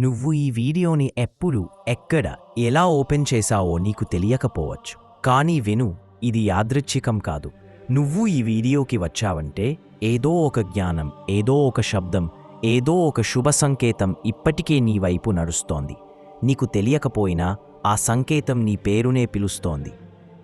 నువ్వు ఈ వీడియోని ఎప్పుడు ఎక్కడ ఎలా ఓపెన్ చేశావో నీకు తెలియకపోవచ్చు. కానీ విను ఇది యాదృచ్ఛికం కాదు. నువ్వు ఈ వీడియోకి వచ్చావంటే ఏదో ఒక జ్ఞానం ఏదో ఒక శబ్దం ఏదో ఒక శుభ సంకేతం ఇప్పటికే నీ వైపు నడుస్తోంది. నీకు తెలియకపోయినా ఆ సంకేతం నీ పేరునే పిలుస్తోంది.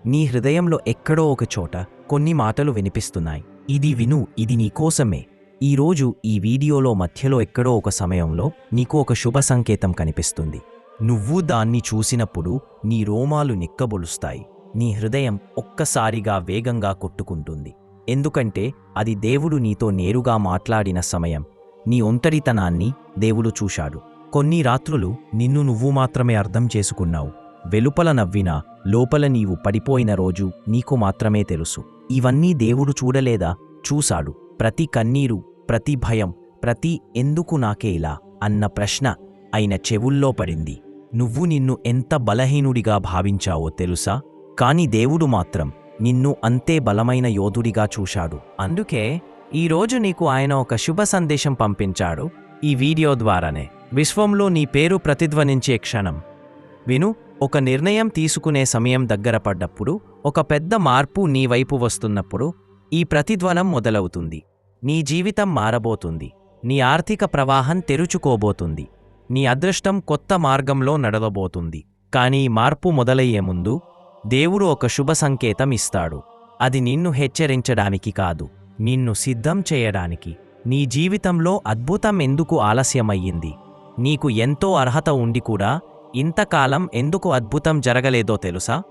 నీ హృదయంలో ఎక్కడో ఒక చోట కొన్ని మాటలు వినిపిస్తున్నాయి. ఇది విను ఇది నీకోసమే ఈరోజు ఈ వీడియోలో మధ్యలో ఎక్కడో ఒక సమయంలో నీకు ఒక శుభ సంకేతం కనిపిస్తుంది. నువ్వు దాన్ని చూసినప్పుడు నీ రోమాలు నిక్కబొలుస్తాయి. నీ హృదయం ఒక్కసారిగా వేగంగా కొట్టుకుంటుంది. ఎందుకంటే అది దేవుడు నీతో నేరుగా మాట్లాడిన సమయం. నీ ఒంటరితనాన్ని దేవుడు చూశాడు. కొన్ని రాత్రులు నిన్ను నువ్వు మాత్రమే అర్థం చేసుకున్నావు. వెలుపల నవ్వినా లోపల నీవు పడిపోయిన రోజు నీకు మాత్రమే తెలుసు. ఇవన్నీ దేవుడు చూడలేదా? చూశాడు. ప్రతి కన్నీరు ప్రతి భయం ప్రతి ఎందుకు నాకే ఇలా అన్న ప్రశ్న అయిన చెవుల్లో పడింది. నువ్వు నిన్ను ఎంత బలహీనుడిగా భావించావో తెలుసా? కాని దేవుడు మాత్రం నిన్ను అంతే బలమైన యోధుడిగా చూశాడు. అందుకే ఈరోజు నీకు ఆయన ఒక శుభ సందేశం పంపించాడు. ఈ వీడియో ద్వారానే. విశ్వంలో నీ పేరు ప్రతిధ్వనించే క్షణం. విను ఒక నిర్ణయం తీసుకునే సమయం దగ్గర పడ్డప్పుడు ఒక పెద్ద మార్పు నీ వైపు వస్తున్నప్పుడు ఈ ప్రతిధ్వనం మొదలవుతుంది. నీ జీవితం మారబోతుంది. నీ ఆర్థిక ప్రవాహం తెరుచుకోబోతుంది. నీ అదృష్టం కొత్త మార్గంలో నడవబోతుంది. కానీ మార్పు మొదలయ్యే ముందు దేవుడు ఒక శుభ సంకేతం ఇస్తాడు. అది నిన్ను హెచ్చరించడానికి కాదు నిన్ను సిద్ధం చేయడానికి. నీ జీవితంలో అద్భుతం ఎందుకు ఆలస్యమయ్యింది? నీకు ఎంతో అర్హత ఉండి కూడా ఇంతకాలం ఎందుకు అద్భుతం జరగలేదో తెలుసా?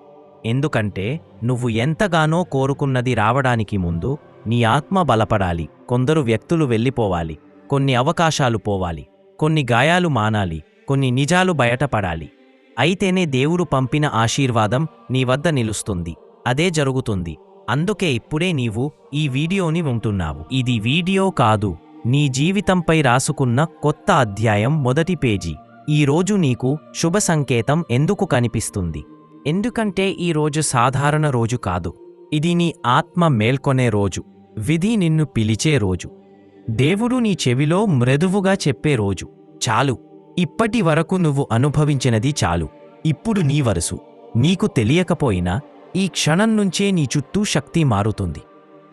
ఎందుకంటే నువ్వు ఎంతగానో కోరుకున్నది రావడానికి ముందు నీ ఆత్మ బలపడాలి. కొందరు వ్యక్తులు వెళ్ళిపోవాలి. కొన్ని అవకాశాలు పోవాలి. కొన్ని గాయాలు మానాలి. కొన్ని నిజాలు బయటపడాలి. అయితేనే దేవుడు పంపిన ఆశీర్వాదం నీ వద్ద నిలుస్తుంది. అదే జరుగుతుంది. అందుకే ఇప్పుడే నీవు ఈ వీడియోని ఉంటున్నావు ఇది వీడియో కాదు. నీ జీవితంపై రాసుకున్న కొత్త అధ్యాయం మొదటి పేజీ. ఈ రోజు నీకు శుభ సంకేతం ఎందుకు కనిపిస్తుంది? ఎందుకంటే ఈ రోజు సాధారణ రోజు కాదు. ఇది నీ ఆత్మ మేల్కొనే రోజు. విధి నిన్ను పిలిచే రోజు. దేవుడు నీ చెవిలో మృదువుగా చెప్పే రోజు. చాలు. ఇప్పటి వరకు నువ్వు అనుభవించినది చాలు. ఇప్పుడు నీ వరుసు. నీకు తెలియకపోయినా ఈ క్షణం నుంచే నీ చుట్టూ శక్తి మారుతుంది.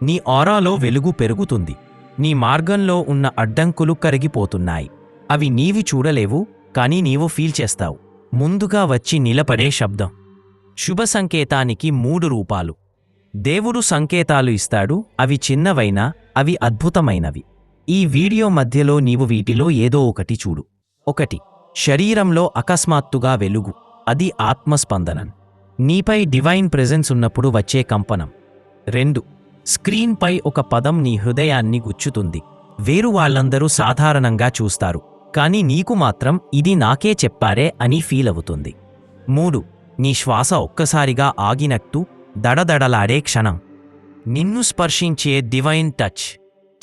నీ ఆరాలో వెలుగు పెరుగుతుంది. నీ మార్గంలో ఉన్న అడ్డంకులు కరిగిపోతున్నాయి. అవి నీవి చూడలేవు కానీ నీవు ఫీల్ చేస్తావు. ముందుగా వచ్చి నిలబడే శబ్దం. శుభ సంకేతానికి మూడు రూపాలు. దేవుడు సంకేతాలు ఇస్తాడు అవి చిన్నవైనా అవి అద్భుతమైనవి. ఈ వీడియో మధ్యలో నీవు వీటిలో ఏదో ఒకటి చూడు. ఒకటి శరీరంలో అకస్మాత్తుగా వెలుగు. అది ఆత్మస్పందనం. నీపై డివైన్ ప్రెజెన్స్ ఉన్నప్పుడు వచ్చే కంపనం. రెండు స్క్రీన్పై ఒక పదం నీ హృదయాన్ని గుచ్చుతుంది. వేరు వాళ్ళందరూ సాధారణంగా చూస్తారు. కానీ నీకు మాత్రం ఇది నాకే చెప్పారే అని ఫీల్ అవుతుంది మూడు నీ శ్వాస ఒక్కసారిగా ఆగినట్టు దడదడలాడే క్షణం. నిన్ను స్పర్శించే డివైన్ టచ్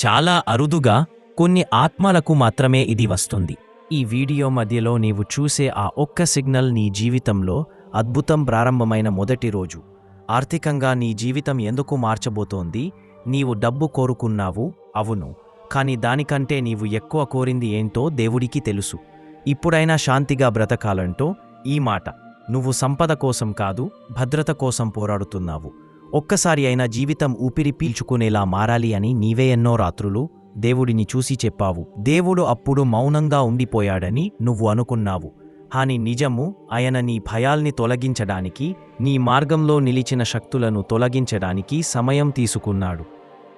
చాలా అరుదుగా కొన్ని ఆత్మలకు మాత్రమే ఇది వస్తుంది. ఈ వీడియో మధ్యలో నీవు చూసే ఆ ఒక్క సిగ్నల్ నీ జీవితంలో అద్భుతం ప్రారంభమైన మొదటి రోజు. ఆర్థికంగా నీ జీవితం ఎందుకు మార్చబోతోంది? నీవు డబ్బు కోరుకున్నావు? అవును. కానీ దానికంటే నీవు ఎక్కువ కోరింది ఏంటో దేవుడికి తెలుసు. ఇప్పుడైనా శాంతిగా బ్రతకాలంటో ఈ మాట. నువ్వు సంపద కోసం కాదు భద్రత కోసం పోరాడుతున్నావు. ఒక్కసారి అయినా జీవితం ఊపిరి పీల్చుకునేలా మారాలి అని నీవే ఎన్నో రాత్రులు దేవుడిని చూసి చెప్పావు. దేవుడు అప్పుడు మౌనంగా ఉండిపోయాడని నువ్వు అనుకున్నావు. హాని నిజము ఆయన నీ భయాల్ని తొలగించడానికి నీ మార్గంలో నిలిచిన శక్తులను తొలగించడానికి సమయం తీసుకున్నాడు.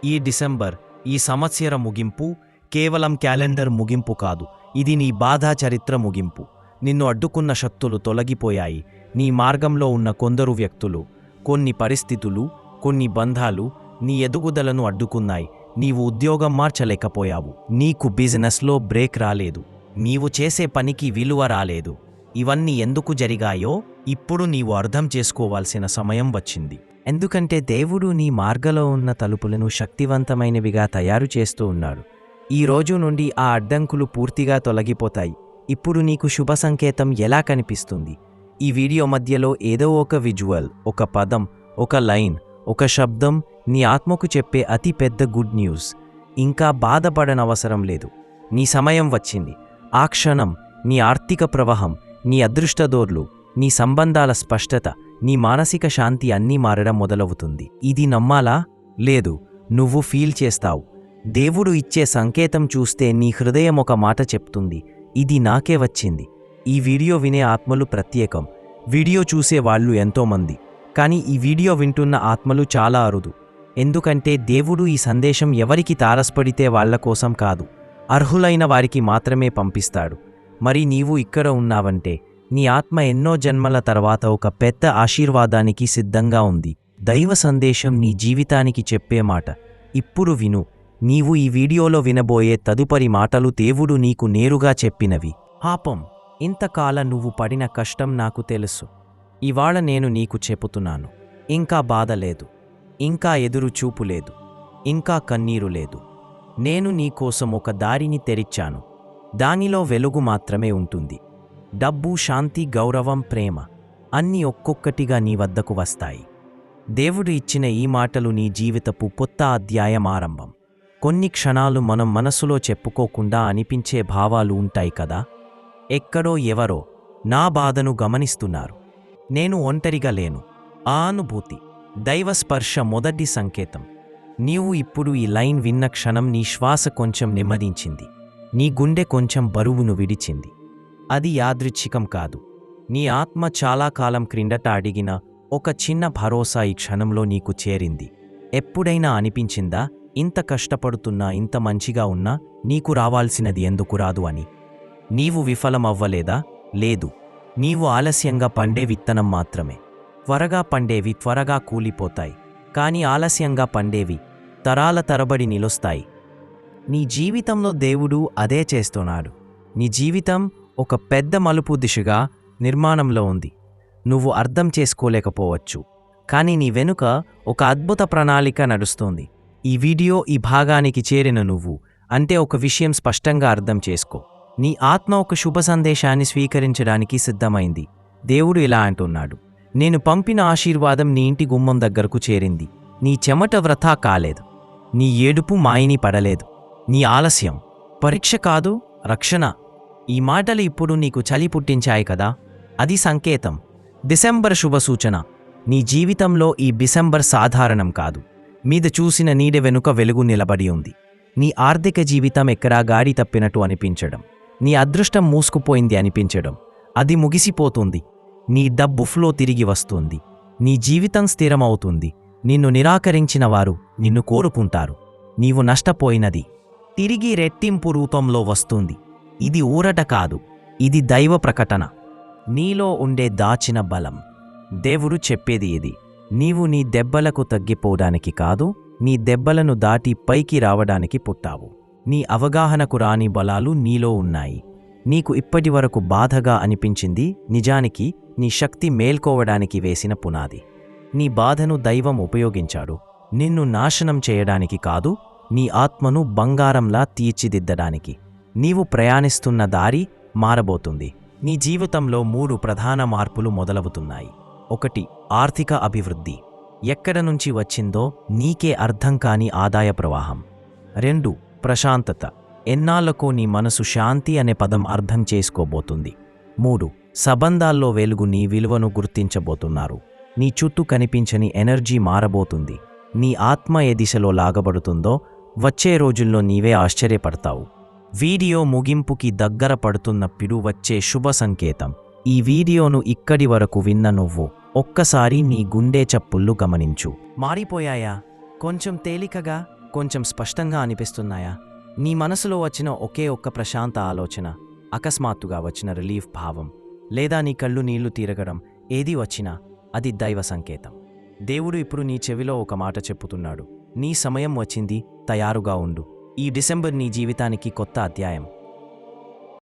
ఈ డిసెంబర్ ఈ సంవత్సర ముగింపు కేవలం క్యాలెండర్ ముగింపు కాదు ఇది నీ బాధా చరిత్ర ముగింపు. నిన్ను అడ్డుకున్న శక్తులు తొలగిపోయాయి. నీ మార్గంలో ఉన్న కొందరు వ్యక్తులు కొన్ని పరిస్థితులు కొన్ని బంధాలు నీ ఎదుగుదలను అడ్డుకున్నాయి. నీవు ఉద్యోగం మార్చలేకపోయావు. నీకు బిజినెస్లో బ్రేక్ రాలేదు. నీవు చేసే పనికి విలువ రాలేదు. ఇవన్నీ ఎందుకు జరిగాయో ఇప్పుడు నీవు అర్థం చేసుకోవాల్సిన సమయం వచ్చింది. ఎందుకంటే దేవుడు నీ మార్గంలో ఉన్న తలుపులను శక్తివంతమైనవిగా తయారు చేస్తూ ఉన్నాడు. ఈ రోజు నుండి ఆ అడ్డంకులు పూర్తిగా తొలగిపోతాయి. ఇప్పుడు నీకు శుభ సంకేతం ఎలా కనిపిస్తుంది? ఈ వీడియో మధ్యలో ఏదో ఒక విజువల్ ఒక పదం ఒక లైన్ ఒక శబ్దం నీ ఆత్మకు చెప్పే అతి పెద్ద గుడ్ న్యూస్. ఇంకా బాధపడనవసరం లేదు. నీ సమయం వచ్చింది. ఆ క్షణం నీ ఆర్థిక ప్రవాహం నీ అదృష్టదోర్లు నీ సంబంధాల స్పష్టత నీ మానసిక శాంతి అన్నీ మారడం మొదలవుతుంది. ఇది నమ్మాలా? లేదు. నువ్వు ఫీల్ చేస్తావు. దేవుడు ఇచ్చే సంకేతం చూస్తే నీ హృదయం ఒక మాట చెప్తుంది. ఇది నాకే వచ్చింది. ఈ వీడియో వినే ఆత్మలు ప్రత్యేకం. వీడియో చూసే వాళ్ళు ఎంతోమంది కానీ ఈ వీడియో వింటున్న ఆత్మలు చాలా అరుదు. ఎందుకంటే దేవుడు ఈ సందేశం ఎవరికి తారసపడితే వాళ్ళ కోసం కాదు. అర్హులైన వారికి మాత్రమే పంపిస్తాడు. మరి నీవు ఇక్కడ ఉన్నావంటే నీ ఆత్మ ఎన్నో జన్మల తర్వాత ఒక పెద్ద ఆశీర్వాదానికి సిద్ధంగా ఉంది. దైవ సందేశం నీ జీవితానికి చెప్పే మాట. ఇప్పుడు విను. నీవు ఈ వీడియోలో వినబోయే తదుపరి మాటలు దేవుడు నీకు నేరుగా చెప్పినవి. పాపం ఇంతకాలం నువ్వు పడిన కష్టం నాకు తెలుసు. ఇవాళ నేను నీకు చెబుతున్నాను ఇంకా బాధ లేదు. ఇంకా ఎదురు చూపు లేదు. ఇంకా కన్నీరు లేదు. నేను నీకోసం ఒక దారిని తెరిచాను. దానిలో వెలుగు మాత్రమే ఉంటుంది. డబ్బు శాంతి గౌరవం ప్రేమ అన్నీ ఒక్కొక్కటిగా నీ వద్దకు వస్తాయి. దేవుడు ఇచ్చిన ఈ మాటలు నీ జీవితపు కొత్త అధ్యాయం ఆరంభం. కొన్ని క్షణాలు మనం మనసులో చెప్పుకోకుండా అనిపించే భావాలు ఉంటాయి కదా? ఎక్కడో ఎవరో నా బాధను గమనిస్తున్నారు. నేను ఒంటరిగా లేను. ఆ అనుభూతి దైవస్పర్శ మొదటి సంకేతం. నీవు ఇప్పుడు ఈ లైన్ విన్న క్షణం నీ శ్వాస కొంచెం నెమ్మదించింది. నీ గుండె కొంచెం బరువును విడిచింది. అది యాదృచ్ఛికం కాదు. నీ ఆత్మ చాలా కాలం క్రిందట అడిగిన ఒక చిన్న భరోసా ఈ క్షణంలో నీకు చేరింది. ఎప్పుడైనా అనిపించిందా? ఇంత కష్టపడుతున్నా ఇంత మంచిగా ఉన్నా నీకు రావాల్సినది ఎందుకు రాదు అని. నీవు విఫలమవ్వలేదా? లేదు. నీవు ఆలస్యంగా పండే విత్తనం మాత్రమే. త్వరగా పండేవి త్వరగా కూలిపోతాయి. కాని ఆలస్యంగా పండేవి తరాల తరబడి నిలుస్తాయి. నీ జీవితంలో దేవుడు అదే చేస్తున్నాడు. నీ జీవితం ఒక పెద్ద మలుపు దిశగా నిర్మాణంలో ఉంది. నువ్వు అర్థం చేసుకోలేకపోవచ్చు. కానీ నీ వెనుక ఒక అద్భుత ప్రణాళిక నడుస్తోంది. ఈ వీడియో ఈ భాగానికి చేరిన నువ్వు. అంటే ఒక విషయం స్పష్టంగా అర్థం చేసుకో. నీ ఆత్మ ఒక శుభ సందేశాన్ని స్వీకరించడానికి సిద్ధమైంది. దేవుడు ఇలా అంటున్నాడు. నేను పంపిన ఆశీర్వాదం నీ ఇంటి గుమ్మం దగ్గరకు చేరింది. నీ చెమట వ్రథా కాలేదు. నీ ఏడుపు మాయిని పడలేదు. నీ ఆలస్యం. పరీక్ష కాదు రక్షణ. ఈ మాటలు ఇప్పుడు నీకు చలి పుట్టించాయి కదా? అది సంకేతం. డిసెంబర్ శుభ సూచన. నీ జీవితంలో ఈ డిసెంబర్ సాధారణం కాదు. మీద చూసిన నీడ వెనుక వెలుగు నిలబడి ఉంది. నీ ఆర్థిక జీవితం ఎక్కడా గాడి తప్పినట్టు అనిపించడం. నీ అదృష్టం మూసుకుపోయింది అనిపించడం. అది ముగిసిపోతుంది. నీ డబ్బు ఫ్లో తిరిగి వస్తుంది. నీ జీవితం స్థిరమవుతుంది. నిన్ను నిరాకరించిన వారు నిన్ను కోరుకుంటారు. నీవు నష్టపోయినది తిరిగి రెట్టింపు రూపంలో వస్తుంది. ఇది ఊరట కాదు. ఇది దైవ ప్రకటన. నీలో ఉండే దాచిన బలం. దేవుడు చెప్పేది ఇది. నీవు నీ దెబ్బలకు తగ్గిపోవడానికి కాదు నీ దెబ్బలను దాటి పైకి రావడానికి పుట్టావు. నీ అవగాహనకు రాని బలాలు నీలో ఉన్నాయి. నీకు ఇప్పటివరకు బాధగా అనిపించింది నిజానికి నీ శక్తి మేల్కోవడానికి వేసిన పునాది. నీ బాధను దైవం ఉపయోగించాడు. నిన్ను నాశనం చేయడానికి కాదు నీ ఆత్మను బంగారంలా తీర్చిదిద్దడానికి. నీవు ప్రయాణిస్తున్న దారి మారబోతుంది. నీ జీవితంలో మూడు ప్రధాన మార్పులు మొదలవుతున్నాయి. ఒకటి ఆర్థిక అభివృద్ధి. ఎక్కడ నుంచి వచ్చిందో నీకే అర్థం కాని ఆదాయ ప్రవాహం. రెండు ప్రశాంతత. ఎన్నాళ్ళకో నీ మనసు శాంతి అనే పదం అర్థం చేసుకోబోతుంది. మూడు సంబంధాల్లో వెలుగు నీ విలువను గుర్తించబోతున్నారు. నీ చుట్టూ కనిపించని ఎనర్జీ మారబోతుంది. నీ ఆత్మ ఏ దిశలో లాగబడుతుందో వచ్చే రోజుల్లో నీవే ఆశ్చర్యపడతావు. వీడియో ముగింపుకి దగ్గర పడుతున్నప్పుడు వచ్చే శుభ సంకేతం. ఈ వీడియోను ఇక్కడి వరకు విన్న నువ్వు ఒక్కసారి నీ గుండె చప్పుళ్ళు గమనించు. మారిపోయాయా? కొంచెం తేలికగా కొంచెం స్పష్టంగా అనిపిస్తున్నాయా? నీ మనసులో వచ్చిన ఒకే ఒక్క ప్రశాంత ఆలోచన అకస్మాత్తుగా వచ్చిన రిలీఫ్ భావం లేదా నీ కళ్ళు నీళ్ళు తీరగడం ఏది వచ్చినా అది దైవ సంకేతం. దేవుడు ఇప్పుడు నీ చెవిలో ఒక మాట చెప్పుతున్నాడు నీ సమయం వచ్చింది తయారుగా ఉండు. ఈ డిసెంబర్ నీ జీవితానికి కొత్త అధ్యాయం.